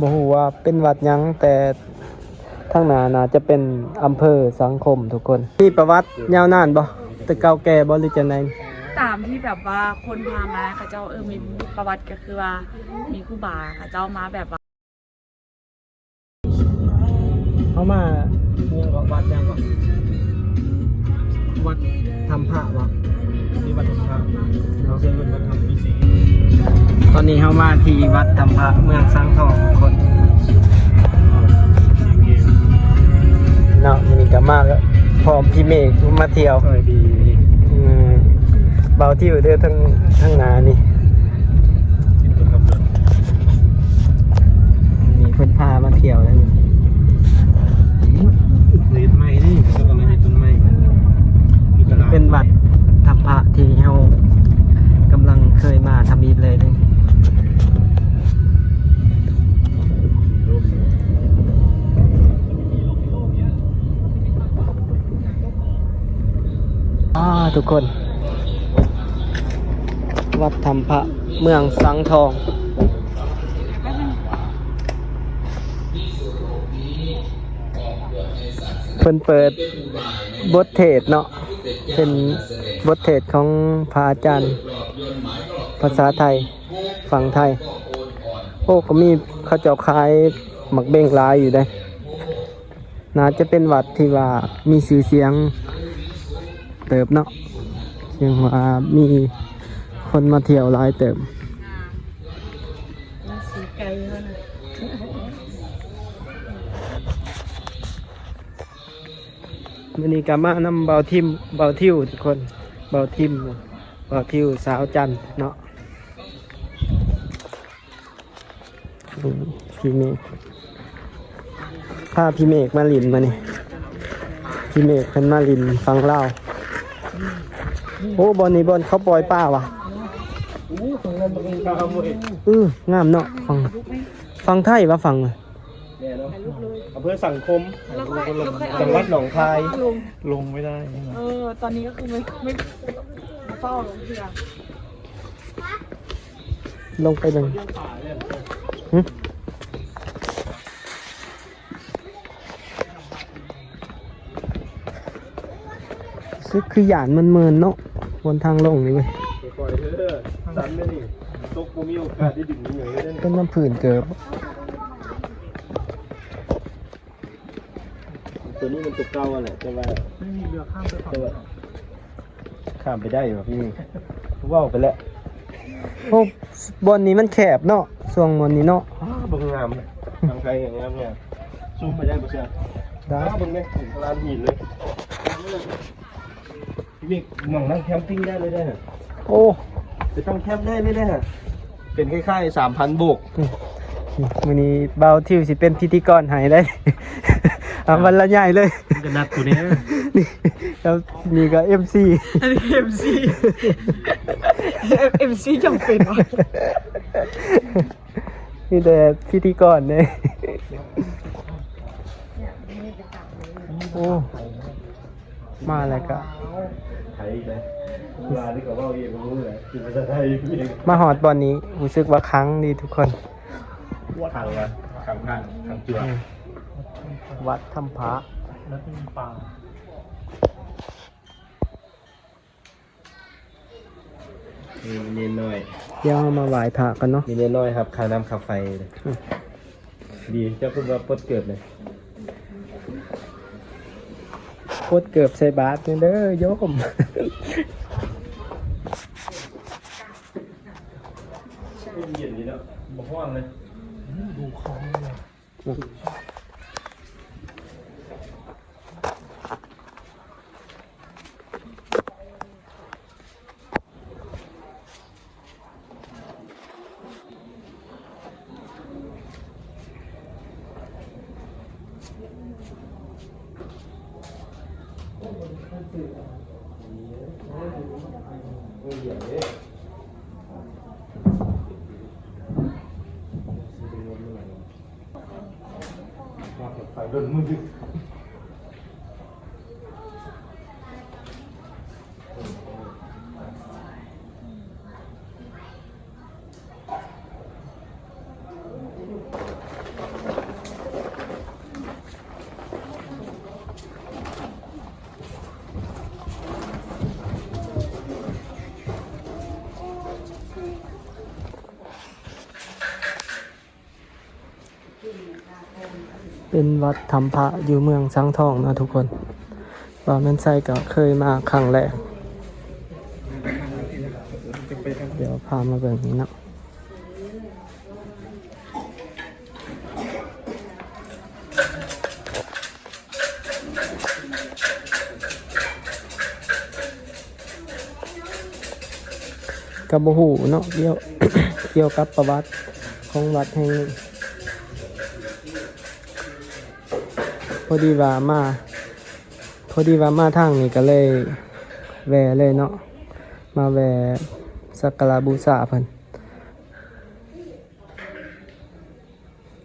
บ่ฮู้ว่าเป็นวัดหยังแต่ทางหน้าน่าจะเป็นอำเภอสังคมทุกคน มีประวัติยาวนานบ่แต่เก่าแก่บ่หรือจังไดตามที่แบบว่าคนพามาเขาเจ้าเออมีประวัติก็คือว่ามีครูบาเขาเจ้ามาแบบว่าเขามาเนี่ยก็วัดยังบ่วัดทำพระบ่นี่วัดธรรมพระเราเคยเป็นวัดธรรมวิสี ตอนนี้เฮามาที่วัดทำพระเมืองสังทองทุกคนเสียงเกมเนาะมันนี่ก็มาแล้วพร้อมพี่เมฆมาเที่ยวค่อยดีอืมเบาที่อยู่เด้อทั้งทั้งหนานี่ติดคนขับรถมีเพิ่นพามาเที่ยวแล้วนี่เลนไม้นี่แล้วก็เลยให้ต้นไม้มีตลาดเป็นวัดทำพระที่เฮากำลังเคยมาทำอีกเลยนี่ ทุกคน วัดธรรมพระเมืองสังทอง เพิ่นเปิดบทเทศเนาะเป็นบทเทศของพระอาจารย์ ภาษาไทยฝั่งไทย โอ้ก็มีเขาเจ้าคายหมักเบ่งลายอยู่ได้น่าจะเป็นวัดที่ว่ามีชื่อเสียง เติบเนาะเสียงว่ามีคนมาเที่ยวหลายเติบสีไก่แล้วนะวันนี้กามานำเบาทิมเบาทิวทุกคนเบาทิมเบาทิวสาวจันเนาะพี่เมฆพาพี่เมฆมาลินมาเนี่ยพี่เมฆเป็นมาลินฟังเล่า โอ้บอลนี้บอลเขาปล่อยป้าวะอู้ตรงนั้นมันเป็นข้าวมวยเอองามเนาะฟังฟังไทยวะฟังอะเนี่ยเนาะอำเภอสังคมแล้วค่อยแล้วค่อยเอาจังหวัดหนองคายลงลงไม่ได้ เออ ตอนนี้ก็คือไม่ไม่ไม่เฝ้าลงเรือลงไปเลย ซึกคือหยานมันเมินๆเนาะบนทางลงนี่เว้ยปล่อยเถอะสันเลยนี่ตกกูมีโอกาสได้ดึงเหนื่อยได้เป็นน้ำผื่นเกิบตัวนี้มันตัวเก่าอะแหละแต่ว่าไม่มีเรือข้ามไปฝั่งแต่ว่าข้ามไปได้เหรอพี่ว่าวไปแล้วโอ้บนนี้มันแคบเนาะส่วงบนนี้เนาะอ้าวบึงงามเลยทางไกลอย่างงามเนี่ยซูมไปได้ปะเชียวได้อ้าวบึงเนี่ยถึงลานหินเลย พี่มิกหมองนั่งแคมปิ้งได้เลยได้ฮะโอ้ไปตั้งแคมป์ได้เลยได้ฮะเป็นคล้ายๆสามพันโบกมือนี้เบาทิวสิเป็นพิธีกรใหายได้ เอาวันละใหญ่เลยมันจะนัดกูเนี้ยนี่แล้วนี่ก็เอ็มซีอันนี้เอ็มซีเอ็มซีจำเป็นวะนี่แต่พิธีกรเนี่ยโอ้ มาแล้วก็ไทยเลยเวลาที่เขาว่าเองก็รู้เลยคือภาษาไทยพี่เองมาหอดบอลนี้รู้สึกว่าครั้งดีทุกคนขังอะขังขังขังเจืออืมวัดถ้ำพระแล้วเป็นป่ามีเนียนน้อยเดี๋ยวเรามาไหว้พระกันเนาะมีเนียนน้อยครับคาน้ำคาไฟเลยอืมดีเจ้าคุณว่าปดเกิดเลย โคตรเกือบใส่บาทเนี่ยเด้อโยมเย็นดีแล้วบ่ห้องเลยดูคลองเลย ไฟโดน เป็นวัดธรรมพระอยู่เมืองสังทองนะทุกคนว่าแมนไส้ก็เคยมาครั้งแรก เดี๋ยวพามาเบิ่งนี้เนาะกับบหูเนาะเกี่ยวเกี่ยวกับประวัติของวัดแห่งนี้ พอดีว่ามาพอดีว่ามาทางนี้ก็เลยแวะเลยเนาะมาแวะสักการะบูชาเพิ่น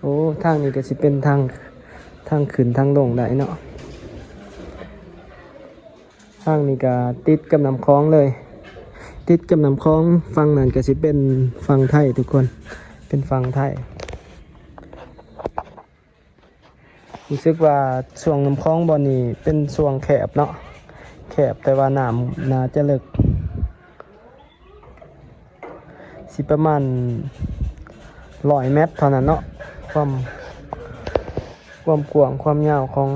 โอ้ทางนี้ก็สิเป็นทางทางขึ้นทางลงได้เนาะทางนี้ก็ติดกับน้ำคลองเลย ติดกับน้ำคลองฝั่งนั้นก็สิเป็นฝั่งไทยทุกคนเป็นฝั่งไทย รู้สึกว่าช่วงน้ำคลองบอนนี้เป็นช่วงแคบเนาะแคบแต่ว่าน้ำน่าจะลึก สิประมาณร้อยเมตรเท่านั้นเนาะความความกว้างความยาวของ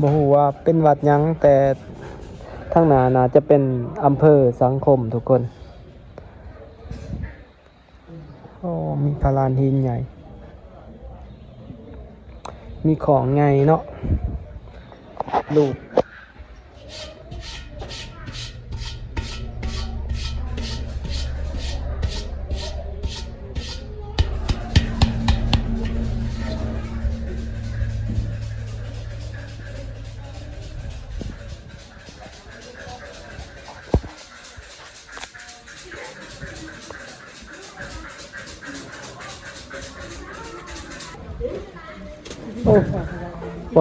บ่ฮู้ว่าเป็นวัดยังแต่ ทั้งนานาจะเป็นอำเภอสังคมทุกคนโอ้มีพลานหินใหญ่ มีของไงเนาะลูก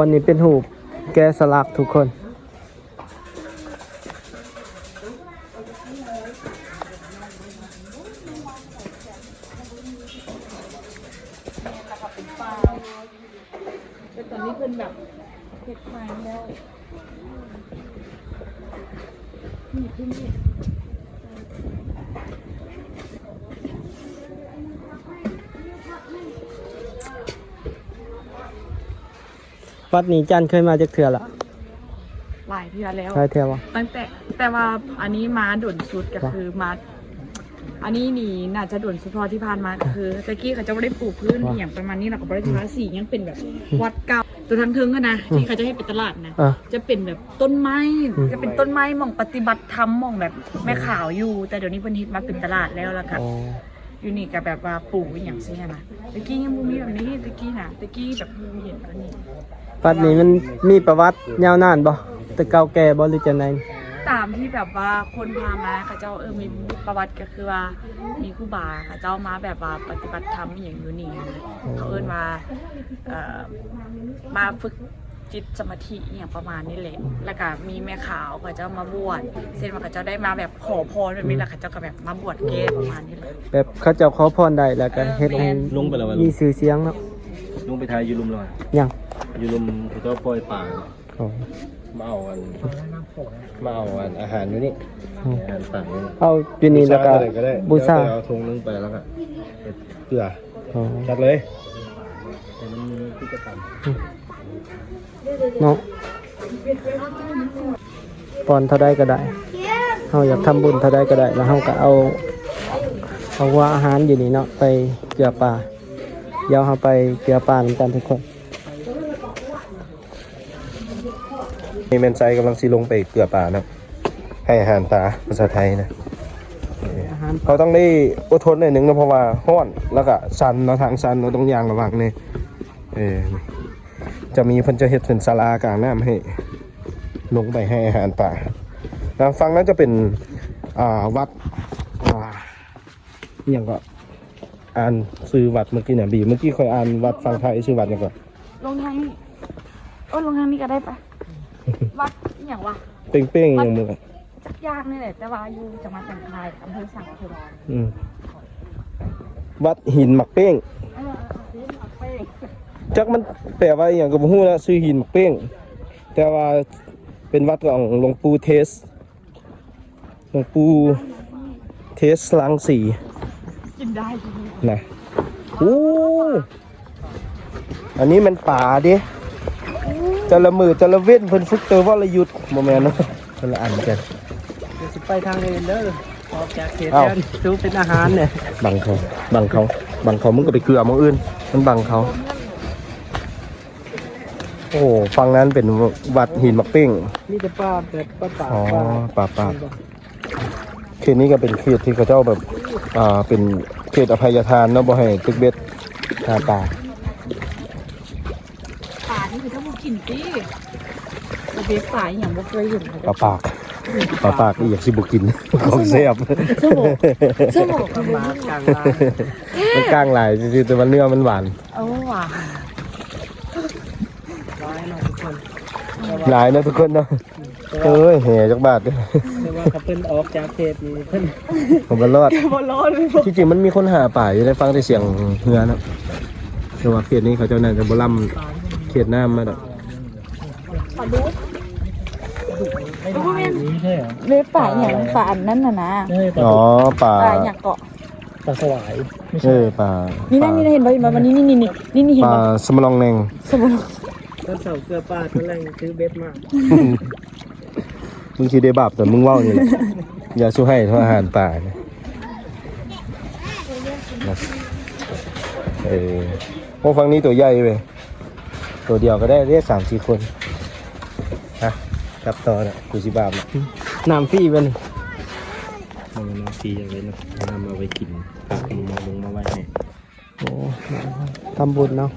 บอนนี้เป็นหูแกสลักทุกคน แต่ตอนนี้เพิ่นแบบเฮ็ดใหม่แล้วนี่เพิ่นนี่ วัดนี้จันเคยมาจากเถื่อละหลายเทื่อแล้วใช่เถื่อวะตั้งแต่แต่ว่าอันนี้มาด่วนสุดก็ว่ะคือมาอันนี้นี่น่าจะด่วนสุดเพอที่ผ่านมาก็คือตะกี้เขาจะไม่ได้ปลูกพื้นว่ะอหย่างประมาณนี้เราก็ไม่ได้ทาสียังเป็นแบบวัดเก่าตัวทั้งเทิงอะนะที่เขาจะให้เป็นตลาดนะอะจะเป็นแบบต้นไม้อืมจะเป็นต้นไม้หมองปฏิบัติธรรมหมองแบบแม่ขาวอยู่ แต่เดี๋ยวนี้เพิ่นฮิตมาเป็นตลาดแล้วล่ะค่ะ อ๋ออยู่นี่ก็แบบว่าปลูกอหย่างเช่นนะตะกี้ยังบ่มีแบบนี้ตะกี้น่ะตะกี้แบบเห็นอันนี้ วัดนี้มันมีประวัติยาวนานบ่แต่เก่าแก่บ่หรือจะไหนตามที่แบบว่าคนพามาเขาเจ้าเออมีประวัติก็คือว่ามีครูบาเขาเจ้ามาแบบว่าปฏิบัติธรรมอหย่างอยู่นี่นะเขาเอิ้นว่าเอ่อมาฝึก จิตสมาธิอหย่างประมาณนี้แหละแล้วก็มีแม่ขาวเขาเจ้ามาบวชเส้นว่าเขาเจ้าได้มาแบบขอพรแบบนี้แหละเขาเจ้าก็แบบมาบวชเกศประมาณนี้แหละแบบเขาเจ้าขอพรได้แล้วก็เฮ็ดให้ลงไปแล้ววะมีชื่อเสียงเนาะลงไปทายยูรุมเลยยังยูรุมเขาก็ปล่อยป่าอ๋อมาเอาอันมาเอาอันอาหารอยู่นี่อาหารต่างนี่เอาอยู่นี่แล้วก็ก็ได้บูชาเอาธงนึงไปแล้วก็เกลืออ๋อจัดเลยแต่มันมีกิจกรรม เนาะปอนเท่าใดก็ได้เฮาอยากทำบุญเท่าใดก็ได้ แล้วเฮาก็เอาเอาว่าอาหารอยู่นี่เนาะไปเกลือป่าเดี๋ยวเฮาไปเกลือป่านำกันทุกคนมีแมนไซกำลังซีลงไปเกลือป่านะให้อาหารตาภาษาไทยนะอาหารเขาต้องได้อดทนหน่อยหนึ่งนะเพราะว่าห้อนแล้วก็ชันเนาะทางชันเราต้องยางระวังเนี่ยเออ จะมีเพันจะเห็ดเป็นศาลากลางน้ำให้ ลงไปให้อาหารป่าแล้วฟังนั้นจะเป็นอ่าวัดอ่าอหย่างก็อ่านซื้อวัดเมื่อกี้เนี่ยบีเมื่อกี้เคยอ่านวัดฟังไทยซื้อวัดเนี่ยก่อนลงทางนี้โอ้ลงทางนี้ก็ได้ปะวัดอหย่างวะเป้งๆอย่างมึงอะจักยากนี่แหละแต่ว่าอยู่จังหวัดสังขารอำเภอสังขารอืมวัดหินหมักเป้ง จักมันแปลว่าอหย่างกับหู้นะซื้อหินหมักเป้ง แต่ว่าเป็นวัดของหลวงปู่เทสหลวงปู่เทสลังสีกินได้นะอู้อันนี้มันป่าดิจะละมือจะละเว้นเพิ่นฝึกเตอวรยุทธ์โมแมนเนาะคนละอันกันเดี๋ยวสิไปทางอื่นเด้อออกจากเขตเอ้าแดนดูเป็นอาหารเนี่ยบังเขาบังเขาบังเขามึงก็ไปเกลือมึงอื่น มันบังเขา โอ้ฝั่งนั้นเป็นวัดหินมักเป้งมีแต่ป้าแบบป้าป่าอ๋อป้าป่าป่าเขตนี้ก็เป็นเขตที่เขาเจ้าแบบอ่าเป็นเขตอภัยทานเนาะบ่ให้ตึกเบ็ดหาป่าป่านี่คือถ้าบุกินตี้ระเบียบป่าอหย่างบ่เคยเห็นเขาป่าปากป่าปากนี่อยากสิบุกินของเสียบชั่วโมงชั่วโมงก็มากลางลานมันกลางหลายจริงๆแต่ว่าเนื้อมันหวานเอาว่ะร้ายเนาะทุกคน หลายนะทุกคนเนาะเอ้ยแห่จักบาทเด้อแต่ว่าเขาเพิ่นออกจากเขตนี้เพิ่นผมมันรอดบ่ร้อนที่จริงมันมีคนหาป่าอยู่ได้ฟังแต่เสียงเฮือนะแต่ว่าเขตนี้เขาเจ้าน่าจะบ่ล่ำเขตน้ำมาดอกนี้ใช่เหรอเว็บป่าอย่างป่าอันนั้นน่ะนะใช่ปลาอ๋อป่าป่าอย่างเกาะปลาสวายไม่เอใช่อป่านี่ป่านะนี่นะเห็นบ่เห็นบ่วันนี้นี่นี่นี่นี่นี่เห็นป่าบ่สมลองแนงสมมุติ ต้นเสาเกลือป้าต้นแรงซื้อเบ็ดมามึงคิดได้บาปแต่มึงเว้านี่แหละอย่าสู้ให้เท่าอาหารป่าเนี่ยนะเออพวกฟังนี้ตัวใหญ่ไปตัวเดียวก็ได้เรียกสามสี่คนฮะครับต่อนะกูสิบาปนะน้ำฟรีเป็นมันน้ำฟรีอย่างนี้นะนำมาไว้กินฝากมึงมาลงมาไว้ให้โอ้ทำบุญเนาะ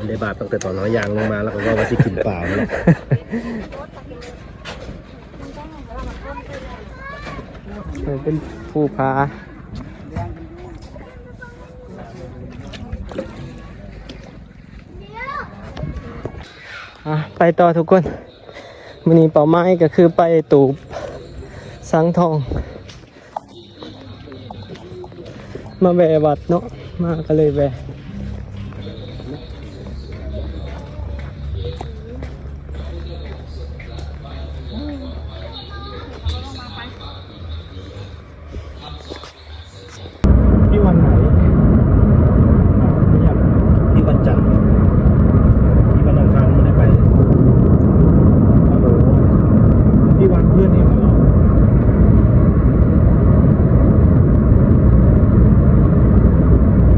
มันได้บาปตั้งแต่ตอนน้อยยางลงมาแล้วก็ว่าว่าสิกินเปล่าแล้วเป็นผู้พาอะไปต่อทุกคนมันนี้เป้าหมายก็คือไปตูบสังทอง มาแวะวัดเนาะมาก็เลยแวะ พี่วันไหนพี่วันจันทร์พี่วันอังคารไม่ได้ไปฮัลโหลพี่วันเพื่อนเองเหรอ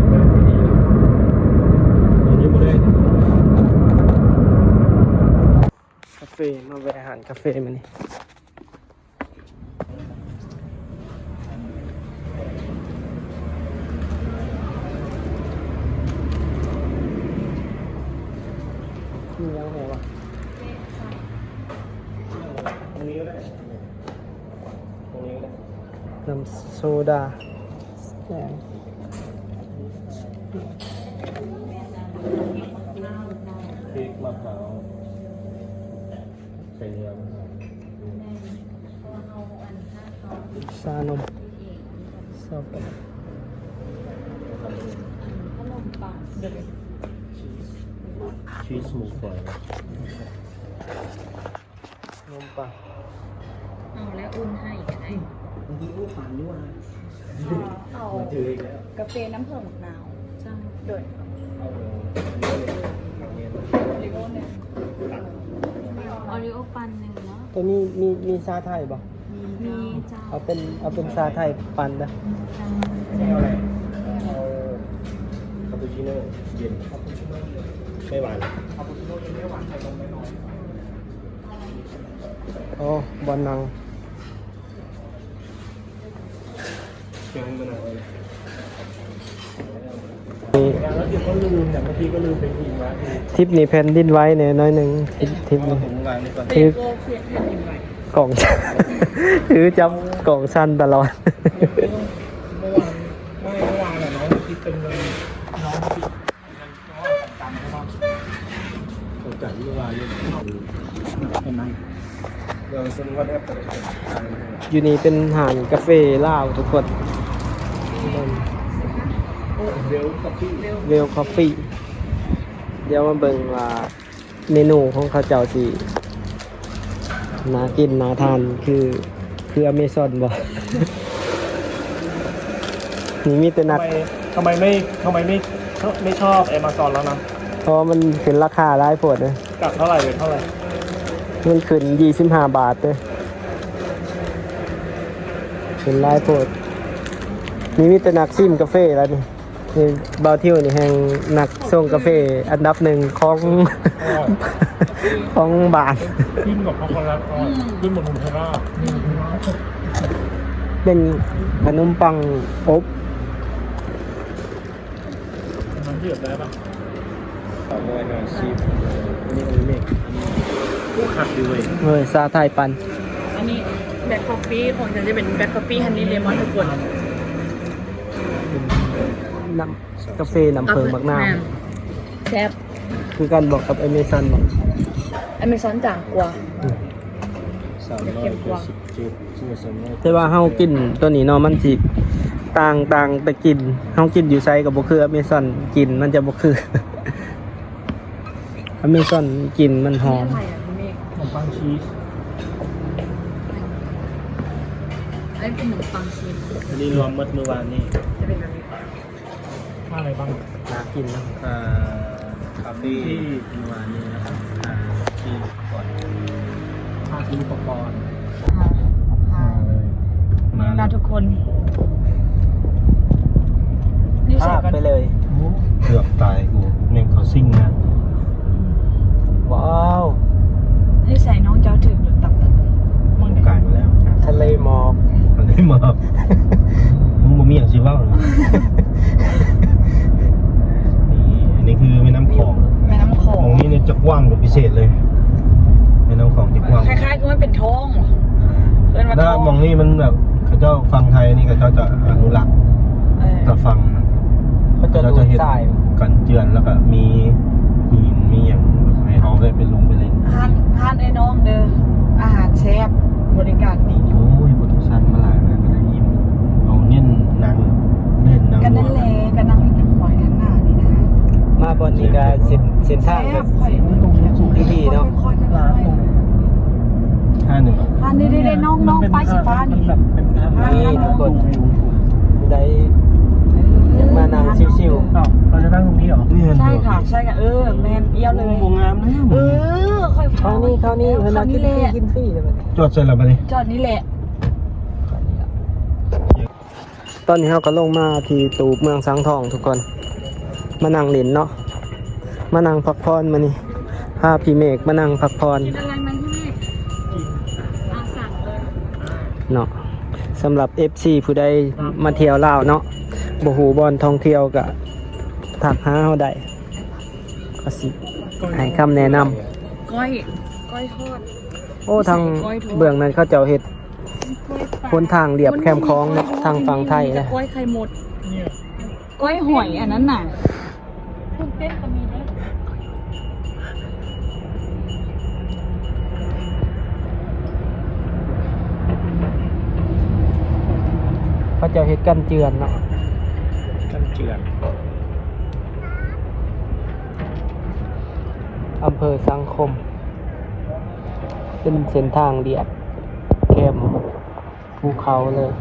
ไม่ได้ไปดีหรอกอันนี้ไม่ได้ คาเฟ่มาแวะอาหารคาเฟ่มานี่มียังไงวะตรงนี้ก็ได้ตรงนี้ก็ได้น้ำโซดาแดง พริกมะพร้าวใส่เนื้อมะพร้านมซอสชีสหมูฝอยนมปังเอาแล้วอุ่นให้ก็ได้เอาเจออีกแล้วกาแฟน้ำเพิ่มหนาวจ้าโดยเอาเลย ลิโอเนี่ย ออริโอปัน หนึ่งเนาะตัวนี้มีมีซาไทยบ่มีเจ้าเอาเป็นเอาเป็นซาไทยปั่นนะจ้าเอาอะไรเอาคาปูชิโน่เย็นไม่หวานโอ้บอลนังเคี่ยวให้มันหน่อยนี่แล้วเดี๋ยวก็ลืมเนี่ยบางทีก็ลืมเป็นทีมวะทริปนี้แผ่นดินไหว้เนี่ยน้อยหนึ่งทริปทริปเอานี้ผมวางนี่ก่อนถือโกเพียนแผ่นดินไหวกล่องถือจับกล่องสั้นตลอดเมื่อวานไม่เมื่อวานอะน้องคิดเป็นเงินน้องคิดผมจ่ายเมื่อวานเนี่ยเห็นไหมเดี๋ยวฉันว่าได้ไปอยู่นี่เป็นห่านกาแฟลาวทุกคน เร็วกับพี่เวลคอฟฟี่เดี๋ยวมาเบิ่งว่าเมนูของเขาเจ้าสินากินนาทานคือคืออเมซอนบ่นี่มีแต่ทำนักไมทำไมไม่ทำไมไม่ไม่ชอบ Amazon แล้วนะเพราะมันขึ้นราคาหลายโพดเลยกลับเท่าไหร่เป็นเท่าไหร่ มันขึ้น25บาทเลยขึ้นหลายโพดนี่มีแต่นักซิมกาแฟแล้วนี่ นี่บาวเที่ยวนี่แห่งนักส่งกาแฟอันดับหนึ่งของ ของบาทขึ้นกับช็อกโกแลตอร่อยขึ้นบนหุ่นเทล่าเป็นขนมปังอบมันเทียบได้ปะสามร้อยห้าสิบนี่อันนี้เมกผู้ขัดดีเว้ยเฮ้ยซาไทยปัน อันนี้แบล็คคอฟฟี่ของฉันจะเป็นแบล็คคอฟฟี่ฮันนี่เลมอนทุกคน น้ำกาแฟน้ำเพิงบักน้แซ่บำคือกันบอกกับอเมซอนบอกอเมซอนจางกว่า สามร้อยแปดสิบเจ็ดชื่อสมมติแต่ว่าเฮากินตัวนี้เนาะมันสิต่างต่างแต่กินเฮากินอยู่ไซกับบ่คืออเมซอนกินมันจะบ่คือ อเมซอนกินมันหอมอะไรอะพี่เมฆขนมปังชีสอันนี้เป็นขนมปังชีสอันนี้รวมมัดเมื่อวานนี่จะเป็นแบบนี้ ค่าอะไรบ้างน่ากินนะค่าคาเฟ่เมื่อวานนี้นะครับค่าที่ก่อนค่าซื้ออุปกรณ์มาเลยมา เราทุกคนนี่ใส่ พาก กัน ไปเลย เกือบตายกูแม่งเขาซิ่งนะ ว้าว นี่ใส่น้องเจ้าถึงหรือตับมึงเด็ก กลายมาแล้ว ทะเลหมอก มันได้มามึงบ่มีอย่างสิเว่าเลยนี่อันนี้คือแม่น้ำคลอง แม่น้ำโข ของ งนี้เนี่ยจะกว้างเป็นพิเศษเลยแม่น้ำคลองจะกว้าง คล้ายๆกับมันเป็นท้องเพื่อนว่า ถ้า ท้อง มองนี่มันแบบเขาเจ้าฟังไทยนี่เขาเจ้าจะอนุรักษ์ เออ จะฟังนะ เขาจะดูด เห็น ทราย กันเจือนแล้วก็มีหินมีอย่างให้เขาได้ไปลงไปเล่น ห้านห้านไอ้น้องเด้ออาหารแซ่บบริการดี โอ้ยบุตรสันมาหลายแล้วก็ได้ยิ้มเอาเน้นนางเล่นนาง กันนั่นแหละกันนั่งนั่งหอยทั้งหน้านี่นะ มาบนนี้ก็เส้นเส้นทางแบบ ค่อย ดีๆเนาะ ค่อยๆค่อยๆ ห้าหนึ่ง อันนี้ได้น้องน้องป้ายสีฟ้านี่ นี่ทุกคนได้มานั่งชิว เราจะนั่งตรงนี้เหรอนี่ ใช่ค่ะ ใช่ค่ะ เออ แมนเอี้ยวเลยวงงามนะเออค่อยๆเขานี่เขานี่เวลาเขากินี่นแหฟรีละกินฟรีเลยมันจอดเสร็จแล้วปะนี่จอดนี่แหละ ตอนนี้เราก็ลงมาที่ตูบเมืองสังทองทุกคน มานั่งเล่นเนาะ มานั่งพักผ่อนมานี่พาพี่เมฆมานั่งพักผ่อนกินอะไรไหมพี่เมฆอาสั่งเลยเนาะสำหรับ FC ผู้ใดมาเที่ยวลาวเนาะบ่ฮู้บอนท่องเที่ยวก็ทักหาเฮาได้ก็สิ ให้คำแนะนำก้อยก้อยทอดโอ้ทางก้อยทอดเบื้องนั้นเขาเจ้าเฮ็ดก้อยปลาคนทางเรียบแคมคลองเนาะทางฝั่งไทยนะก้อยไข่หมดก้อยหอยอันนั้นน่ะคุณเต้นก็มีด้วยเขาเจ้าเฮ็ดกันเจือนเนาะกันเจือน อำเภอสังคม เป็นเส้นทางเรียบแคมภูเขาเลย